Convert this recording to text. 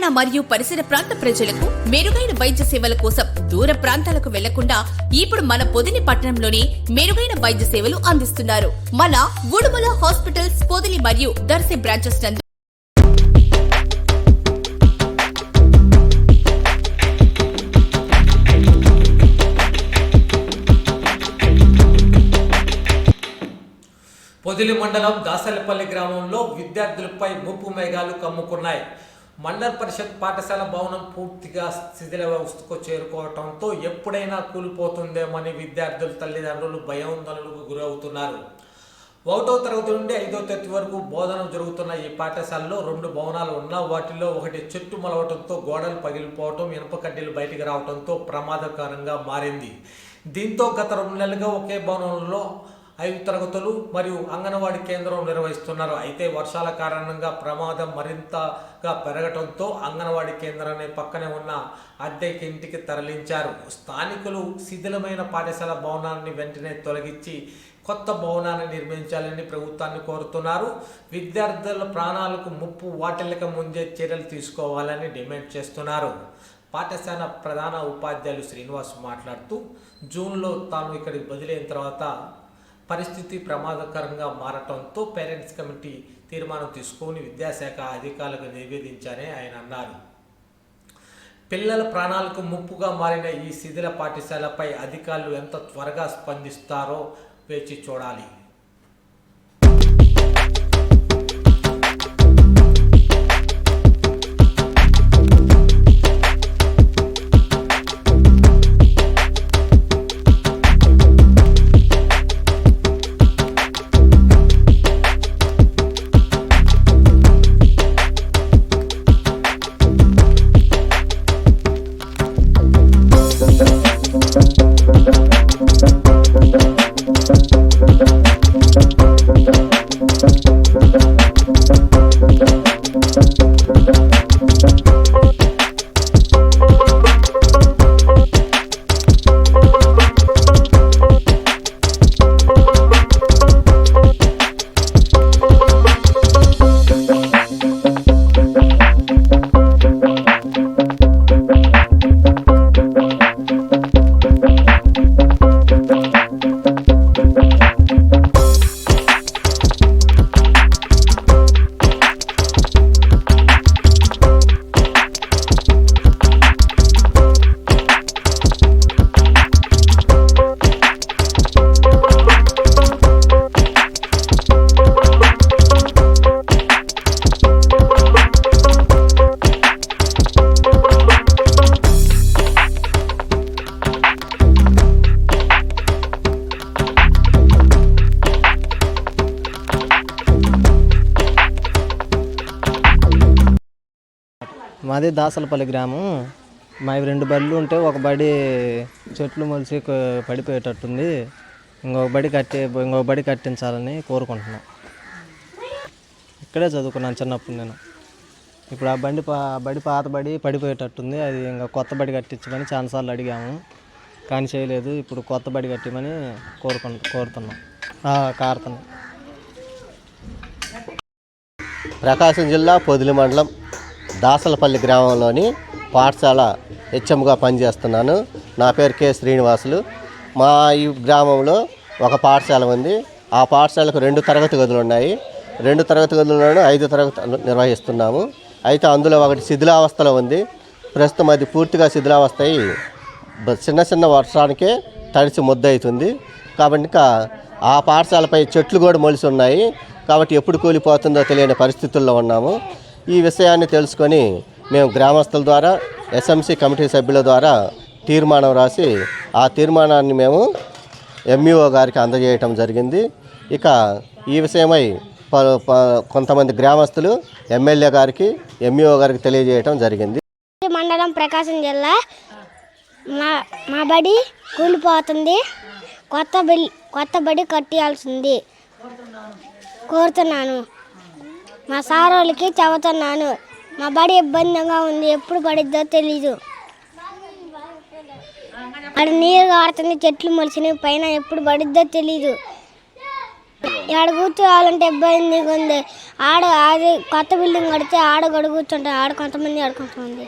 తెలంగాణ మరియు పరిసర ప్రాంత ప్రజలకు మెరుగైన వైద్య సేవల కోసం దూర ప్రాంతాలకు వెళ్ళకుండా ఇప్పుడు మన పొదిలి పట్టణంలోనే మెరుగైన వైద్య సేవలు అందిస్తున్నారు. మన ఉడుమల హాస్పిటల్స్ పొదిలి మరియు దర్శి బ్రాంచెస్ నందు పొదిలి మండలం దాసలపల్లి గ్రామంలో విద్యార్థులపై ముప్పు మేఘాలు కమ్ముకున్నాయి. మండల పరిషత్ పాఠశాల భవనం పూర్తిగా శిథిలావస్థకు చేరుకోవడంతో ఎప్పుడైనా కూలిపోతుందేమని విద్యార్థుల తల్లిదండ్రులు భయాందోళనకు గురవుతున్నారు. ఒకటో తరగతి నుండి ఐదో తరగతి వరకు బోధన జరుగుతున్న ఈ పాఠశాలలో రెండు భవనాలు ఉన్నా వాటిలో ఒకటి చెట్టు మలవటంతో గోడలు పగిలిపోవటం ఇనుప కడ్డీలు బయటికి రావడంతో ప్రమాదకరంగా మారింది. దీంతో గత రెండు నెలలుగా ఒకే భవనంలో ఐదు తరగతులు మరియు అంగన్వాడీ కేంద్రం నిర్వహిస్తున్నారు. అయితే వర్షాల కారణంగా ప్రమాదం మరింతగా పెరగటంతో అంగన్వాడీ కేంద్రాన్ని పక్కనే ఉన్న అద్దెకి ఇంటికి తరలించారు. స్థానికులు శిథిలమైన పాఠశాల భవనాన్ని వెంటనే తొలగించి కొత్త భవనాన్ని నిర్మించాలని ప్రభుత్వాన్ని కోరుతున్నారు. విద్యార్థుల ప్రాణాలకు ముప్పు వాటిల్లక ముందే చర్యలు తీసుకోవాలని డిమాండ్ చేస్తున్నారు. పాఠశాల ప్రధాన ఉపాధ్యాయులు శ్రీనివాస్ మాట్లాడుతూ జూన్లో తాను ఇక్కడికి బదిలైన తర్వాత పరిస్థితి ప్రమాదకరంగా మారటంతో పేరెంట్స్ కమిటీ తీర్మానం తీసుకొని విద్యాశాఖ అధికారులకు నివేదించారని ఆయన అన్నారు. పిల్లల ప్రాణాలకు ముప్పుగా మారిన ఈ శిథిల పాఠశాలపై అధికారులు ఎంత త్వరగా స్పందిస్తారో వేచి చూడాలి. మాది దాసలపల్లి గ్రామం. మావి రెండు బళ్ళు ఉంటే ఒక బడి చెట్లు మొలిసి పడిపోయేటట్టుంది. ఇంకొక బడి కట్టి ఇంకొక బడి కట్టించాలని కోరుకుంటున్నాను ఇక్కడే చదువుకున్నాను చిన్నప్పుడు నేను. ఇప్పుడు ఆ బండి పా ఆ బడి పాత బడి పడిపోయేటట్టుంది. అది ఇంకా కొత్త బడి కట్టించమని చాలాసార్లు అడిగాము. కానీ చేయలేదు. ఇప్పుడు కొత్త బడి కట్టమని కోరుకు కోరుతున్నాం. కారుతున్నాం ప్రకాశం జిల్లా పొదిలి మండలం దాసలపల్లి గ్రామంలోని పాఠశాల హెచ్ఎంగా పనిచేస్తున్నాను. నా పేరు కె శ్రీనివాసులు. మా ఈ గ్రామంలో ఒక పాఠశాల ఉంది. ఆ పాఠశాలకు రెండు తరగతి గదులు ఉన్నాయి. రెండు తరగతి గదులను ఐదు తరగతులు నిర్వహిస్తున్నాము. అయితే అందులో ఒకటి శిథిలావస్థలో ఉంది. ప్రస్తుతం అది పూర్తిగా శిథిలావస్థ అయి చిన్న చిన్న వర్షానికే తడిచి ముద్దవుతుంది కాబట్టి ఇంకా ఆ పాఠశాలపై చెట్లు కూడా మొలిసి ఉన్నాయి. కాబట్టి ఎప్పుడు కూలిపోతుందో తెలియని పరిస్థితుల్లో ఉన్నాము. ఈ విషయాన్ని తెలుసుకొని మేము గ్రామస్తుల ద్వారా ఎస్ఎంసి కమిటీ సభ్యుల ద్వారా తీర్మానం రాసి ఆ తీర్మానాన్ని మేము ఎంఈఓ గారికి అందజేయటం జరిగింది. ఇక ఈ విషయమై కొంతమంది గ్రామస్తులు ఎమ్మెల్యే గారికి ఎంఈఓ గారికి తెలియజేయటం జరిగింది. మండలం ప్రకాశం జిల్లా మా మా బడి కూలిపోతుంది. కొత్త బిల్ కొత్త బడి కట్టియాల్సింది. కోరుతున్నాను. మా సార్ వాళ్ళకి మా బడి ఇబ్బందిగా ఉంది ఎప్పుడు పడిద్దో తెలీదు. అక్కడ నీరు కారుతుంది చెట్లు మొలిచినవి పైన ఎప్పుడు పడిద్దో తెలీదు. ఆడ కూర్చోవాలంటే ఇబ్బందిగా ఉంది. ఆడ అది కొత్త బిల్డింగ్ కడితే ఆడ గడు కూర్చుంటారు ఆడ కొంతమంది ఆడ కొంతమంది.